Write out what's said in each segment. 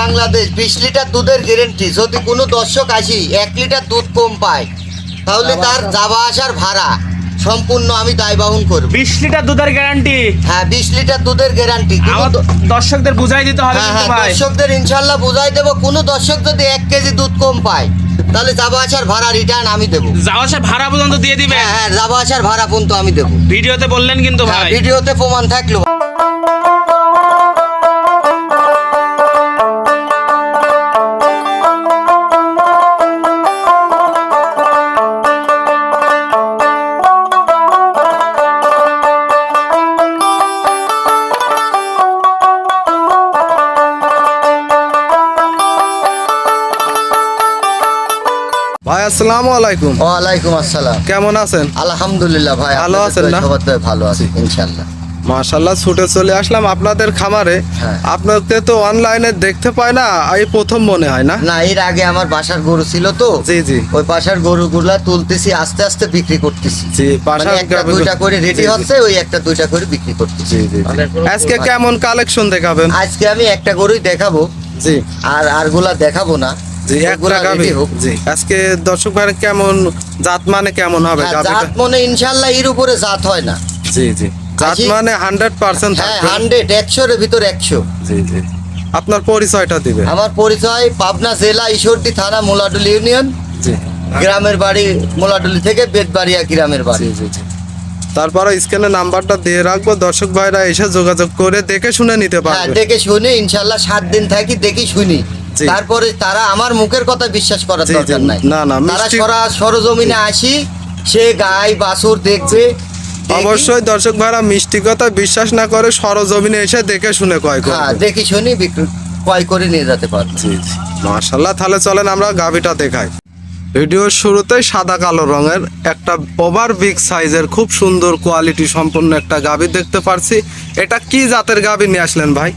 বাংলাদেশ বিশ লিটার দুধের গ্যারেন্টি যদি কোনো দর্শক আসি এক লিটার দুধ কম পায়। তাহলে তার যাওয়া আসার ভাড়া সম্পূর্ণ আমি দায় বহন করব। বিশ লিটার দুধের গ্যারান্টি হ্যাঁ বিশ লিটার দুধের গ্যারান্টি দর্শকদের বুঝাই দিতে হবে হ্যাঁ হ্যাঁ দর্শকদের ইনশাল্লাহ বুঝাই দেবো। কোনো দর্শক যদি এক কেজি দুধ কম পায় তাহলে যাওয়া আসার ভাড়া রিটার্ন আমি দেবো। যাওয়া আসা ভাড়া পর্যন্ত দিয়ে দিবে? হ্যাঁ হ্যাঁ যাওয়া আসার ভাড়া পর্যন্ত আমি দেবো। ভিডিওতে বললেন কিন্তু হ্যাঁ, ভাই। ভিডিওতে প্রমাণ থাকল। ভাই আসসালামু আলাইকুম। ওয়ালাইকুম আসসালাম। কেমন আছেন? আলহামদুলিল্লাহ ভাই ভালো আপনাদের আছেন না? সবার দয়ায় ভালো আছি ইনশাল্লাহ মাশাল্লাহ ছুটে চলে আসলাম আপনাদের খামারে। হ্যাঁ। আপনাকে তো অনলাইনে দেখতে পাই না এই প্রথম মনে হয় না? না এর আগে আমার বাসার গরু ছিল তো। জি জি। ওই বাসার গরুগুলা তুলতেছি আস্তে আস্তে বিক্রি করতেছি। জি মানে বাসার একটা দুইটা করে রেডি হচ্ছে ওই একটা দুইটা করে বিক্রি করতেছি। জি জি জি। আজকে কেমন কালেকশন দেখাবেন? আজকে আমি একটা গরুই দেখাবো। জি। আর আরগুলা দেখাবো না। জি গাবি জি। আজকে দর্শক ভাই কেমন জাত মানে কেমন হবে হ্যাঁ, জাত মনে ইনশাল্লাহ এর উপরে জাত হয় না। জি জি। জাত মানে হান্ড্রেড পার্সেন্ট হ্যাঁ হান্ড্রেড একশোর ভিতর একশো। জি জি। আপনার পরিচয়টা দিবে আমার পরিচয় পাবনা জেলা ঈশ্বরদী থানা মোলাডুলি ইউনিয়ন। জি। গ্রামের বাড়ি মোলাডুলি থেকে বেদবাড়িয়া গ্রামের বাড়ি। জি জি তারপরে স্ক্যানে নাম্বারটা দিয়ে রাখব। দর্শক ভাইরা এসে যোগাযোগ করে দেখে শুনে নিতে হ্যাঁ পারবে। দেখে শুনি ইনশাল্লাহ সাত দিন থাকি দেখি শুনি। তারপরে তারা আমার মুখের কথা বিশ্বাস করার দরকার নাই। না, না, তারা সরা সরজমিনে আসি সে গাই বাছুর দেখবে অবশ্যই দর্শক ভাইরা মিষ্টি কথা বিশ্বাস না করে সরজমিনে এসে দেখে শুনে কয় হ্যাঁ দেখি শুনি ক্রয় করে নিয়ে যেতে পারবে। জি মাশাল্লাহ তাহলে চলেন আমরা গাভিটা দেখাই। ভিডিওর শুরুতে সাদা কালো রঙের একটা ওভার বিগ সাইজের খুব সুন্দর কোয়ালিটি সম্পন্ন একটা গাভি দেখতে পারছি। এটা কি জাতের গাভি নিয়ে আসলেন ভাই?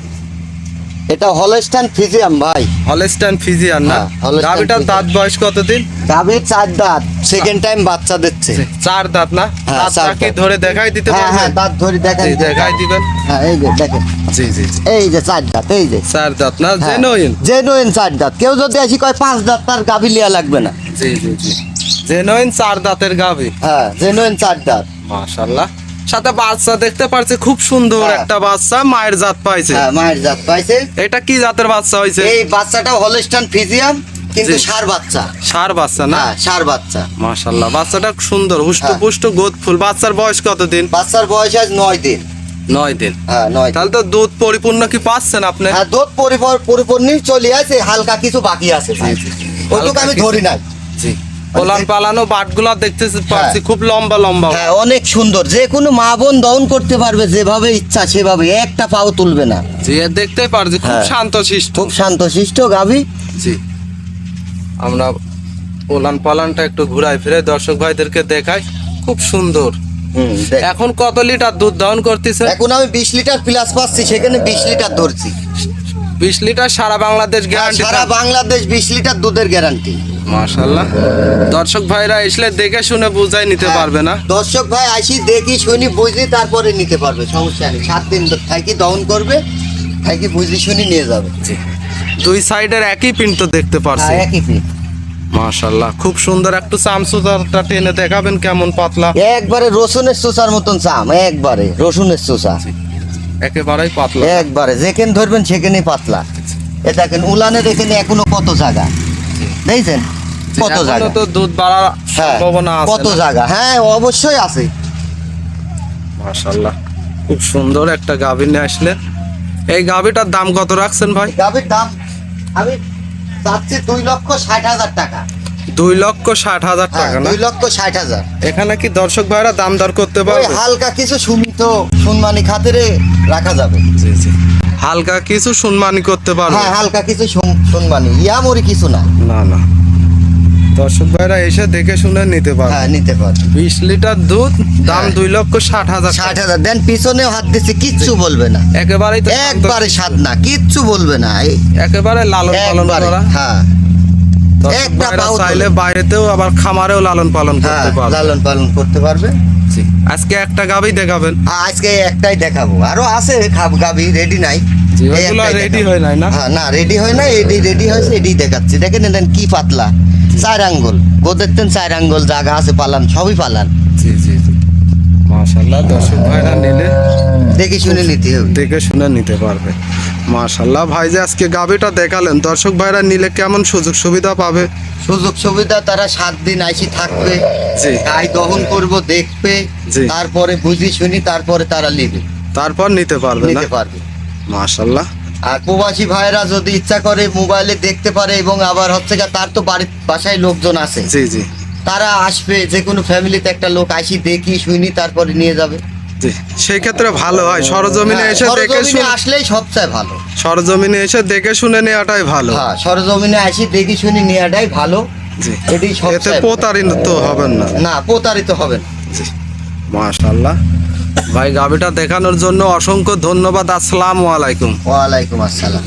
এটা হলস্টান ফিজিয়াম ভাই। হলেস্টাইন ফিজিয়ান না? হ্যাঁ, Friesian। দাঁত বয়স কতদিন? গাভীর চার দাঁত। সেকেন্ড টাইম বাচ্চা দিচ্ছে। চার দাঁত না? হ্যাঁ, দাঁতটা কি ধরে দেখাই দিতে হ্যাঁ হ্যাঁ দাঁত ধরে দেখেন জি, দেখাই দিবেন। হ্যাঁ এই যে দেখেন। জি এই যে চার দাঁত এই যে। চার দাঁত না? হ্যাঁ। জেনুইন জেনুইন চার দাঁত। কেউ যদি আসি কয় পাঁচ দাঁত তার গাভী লিয়া লাগবে না। জি জি জি। জেনুইন চার দাঁতের গাভি? হ্যাঁ জেনুইন চার দাঁত। মাশাল্লাহ। সাথে বাচ্চা দেখতে পারছে খুব সুন্দর হ্যাঁ। একটা বাচ্চা মায়ের জাত পাইছে। হ্যাঁ মায়ের জাত পাইছে। এটা কি জাতের বাচ্চা হয়েছে এই বাচ্চাটা হলস্টান ফিজিয়াম কিন্তু সার বাচ্চা। সার বাচ্চা না? হ্যাঁ সার বাচ্চা। বাচ্চাটা সুন্দর বাচ্চার বয়স কতদিন? বাচ্চার বয়স আজ নয় দিন। নয় দিন। হ্যাঁ নয় তাহলে তো দুধ পরিপূর্ণ কি পাচ্ছেন আপনি? হ্যাঁ দুধ পরিপূর্ণ পরিপূর্ণ চলে আছে হালকা কিছু বাকি আছে। ওইটুকু আমি ধরি নাই। জি। পোলান পালানো বাটগুলা দেখতে পাচ্ছি খুব লম্বা লম্বা। হ্যাঁ অনেক সুন্দর। যে কোনো মা বোন দহন করতে পারবে যেভাবে ইচ্ছা সেভাবে একটা পাও তুলবে না। দেখতেই পারছি খুব হ্যাঁ। খুব শান্তশিষ্ট জি। আমরা পোলান পালানটা একটু ঘুরাই ফিরে দর্শক ভাইদেরকে দেখাই। খুব সুন্দর। এখন কত লিটার দুধ দহন করতেছে? এখন আমি বিশ লিটার প্লাস পাচ্ছি সেখানে বিশ লিটার ধরছি। বিশ লিটার সারা বাংলাদেশ গ্যারান্টি সারা বাংলাদেশ বিশ লিটার দুধের গ্যারান্টি মাশাল্লাহ দর্শক ভাইরা এসলে দেখে শুনে বুঝাই নিতে হ্যাঁ। পারবে না। দর্শক ভাই আসি দেখি শুনি বুঝি তারপরে নিতে পারবে সমস্যা নেই। সাত দিন থাকি দহন করবে থাকি বুঝি শুনি নিয়ে যাবে। দুই সাইডের একই পিন তো দেখতে পারছি। হ্যাঁ, একই ফিট মাশাল্লাহ খুব সুন্দর একটু চামচুদারটা টেনে দেখাবেন কেমন পাতলা। একবারে রসুনের চোষার মতন চাম একবারে রসুনের চোষা একেবারেই পাতলা। একবারে যেখানে ধরবেন সেখানেই পাতলা। এ দেখেন উলানে দেখেন এখনও কত জায়গা। দেখছেন? কত জায়গা? তো দুধ বাড়ার হ্যাঁ সম্ভাবনা আছে কত জায়গা? হ্যাঁ অবশ্যই আছে। মাশাল্লাহ খুব সুন্দর একটা গাভী নিয়ে আসলেন। এই গাভীটার দাম কত রাখছেন ভাই? গাভীর দাম আমি চাচ্ছি দুই লক্ষ ষাট হাজার টাকা। দুই লক্ষ ষাট হাজার হ্যাঁ টাকা দুই লক্ষ ষাট হাজার। এখানে কি দর্শক ভাইরা দাম দর করতে পারবে? হালকা কিছু সুমিত সুনমানি খাতিরে রাখা যাবে। জি জি। হালকা কিছু সম্মানী করতে পারবে? হ্যাঁ হালকা কিছু সুন- সুনমানি। ইয়ামরি কিছু না। না না। দর্শক ভাইরা এসে দেখে শুনে নিতে পারবে হ্যাঁ নিতে পারবে বিশ লিটার দুধ দাম হ্যাঁ। দুই লক্ষ ষাট হাজার ষাট হাজার। দেন পিছনেও হাত দিচ্ছে কিচ্ছু বলবে না। একেবারেই তো একবারে স্বাদ না কিচ্ছু বলবে না এই। একেবারে লালন পালন করা। হ্যাঁ। একটা পাও চাইলে বাইরেতেও আবার খামারেও লালন পালন হ্যাঁ করতে পারবে। লালন পালন করতে পারবে। জি। আজকে একটা গাবি দেখাবেন। আজকে একটাই দেখাবো। আরও আছে খাব গাবি রেডি নাই। ওইগুলো রেডি হয় নাই না? হ্যাঁ না রেডি হয় না এডি রেডি হয়েছে এডি দেখাচ্ছি। দেখেন কি পাতলা। চার আঙ্গুল। গো দেখতেন চার আঙ্গুল জায়গা আছে পালান সবই পালান। জি জি জি। মাশাল্লাহ দর্শক ভাইরা নিলে দেখে শুনে নিতে হবে। দেখে শুনে নিতে পারবে। মাশাল্লাহ ভাই যে আজকে গাবিটা দেখালেন দর্শক ভাইরা নিলে কেমন সুযোগ সুবিধা পাবে? সুযোগ সুবিধা তারা সাত দিন আইসি থাকবে। গাই দহন করব দেখবে। তারপরে বুঝি শুনি তারপরে তারা নেবে। তারপর নিতে পারবে নিতে পারবে। মাশাল্লাহ আর প্রবাসী ভাইরা যদি ইচ্ছা করে মোবাইলে দেখতে পারে এবং আবার হচ্ছে তার তো বাড়ির বাসায় লোকজন আছে। জি জি। তারা আসবে যে কোনো ফ্যামিলিতে একটা লোক আসি দেখি শুনি তারপরে নিয়ে যাবে। সেই ক্ষেত্রে ভালো হয়। সরজমিনে হ্যাঁ, এসে দেখে শুনে আসলেই সবচেয়ে ভালো। সরজমিনে এসে দেখে শুনে নেওয়াটাই ভালো। হ্যাঁ সরজমিনে আসি দেখি শুনি নেওয়াটাই ভালো। এতে সবচেয়ে প্রতারিত হবেন না। না প্রতারিত হবেন জি মাশাল্লাহ ভাই গাভীটা দেখানোর জন্য অসংখ্য ধন্যবাদ আসসালামু আলাইকুম। ওয়ালাইকুম আসসালাম।